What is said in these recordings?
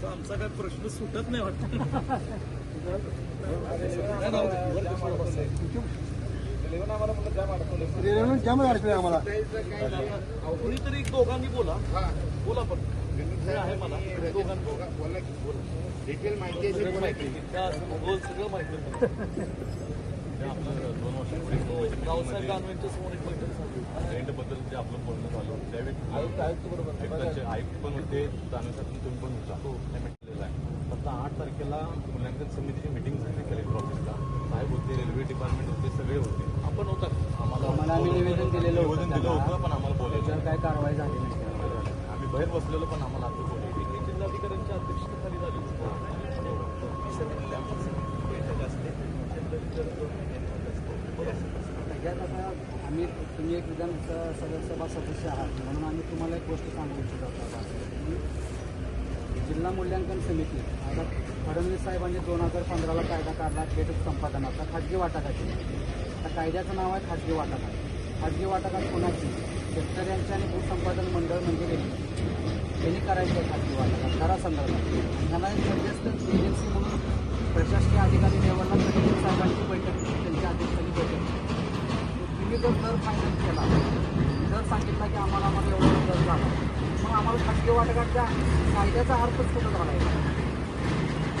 तुमचा आमचा काय प्रश्न सुटत नाही वाटत. रेल्वेनं जाम अडचणी आम्हाला कुणीतरी दोघांनी बोला. बोला पण. आहे मला. दोघांनी डिटेल माहिती आहे सगळं माहिती आहे. सगळं माहिती आपलं दोन वर्षापूर्वी गावसाहेब गांधींच्या समोर एक जे आपलं बोलणं झालं त्यावेळी आयुक्त आयुक्त बरोबर? आयुक्ताचे आयुक्त पण होते दानवेसाठी तुम्ही पण होता. हे. म्हटलेलं आहे. फक्त आठ तारखेला मूल्यांकन समितीची मिटिंग झाली कलेक्टर ऑफिसला. साहेब होते रेल्वे डिपार्टमेंट होते सगळे होते. आपण होता. आम्हाला आम्हाला आम्ही निवेदन दिलेलं होतं निवेदन दिलं होतं पण आम्हाला बोलायचं काय कारवाई झाली नाही. आम्ही बाहेर बसलेलो पण आम्हाला आता बोलायचं ही जिल्हाधिकाऱ्यांच्या अध्यक्षतेखाली झाली ही. बैठक असते. जिल्हाधिकारी दोन महिन्यांनी असते. आम्ही तुम्ही एक विधान सभा सदस्य आहात म्हणून आम्ही तुम्हाला एक गोष्ट सांगू इच्छित. आहोत जिल्हा मूल्यांकन समिती आता फडणवीस साहेबांनी दोन हजार पंधराला कायदा काढला थेट संपादनाचा खाजगी वाटाघाटी त्या कायद्याचं नाव आहे खाजगी वाटाघाट खाजगी वाटाघाट कोणाची? शेतकऱ्यांची आणि भूसंपादन मंडळ म्हणजे त्यांनी करायची आहे खाजगी वाटाघाट करा संदर्भात त्यांना एक एजन्सी म्हणून प्रशासकीय अधिकारी लेवलला दर फायनल केला जर सांगितला की आम्हाला आम्हाला एवढा दर झाला मग आम्हाला खाजगी वाटगाटच्या कायद्याचा अर्थच कुठं झाला आहे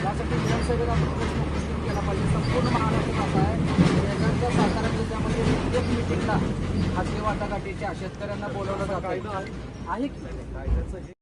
यासाठी विधानसभेत आपण प्रश्न उपस्थित केला पाहिजे. संपूर्ण महाराष्ट्रात असा आहे? शेजारच्या सातारा जिल्ह्यामध्ये प्रत्येक मिटिंगला खाजगी वाटाघाटीच्या शेतकऱ्यांना बोलवलं जातं. आहे. की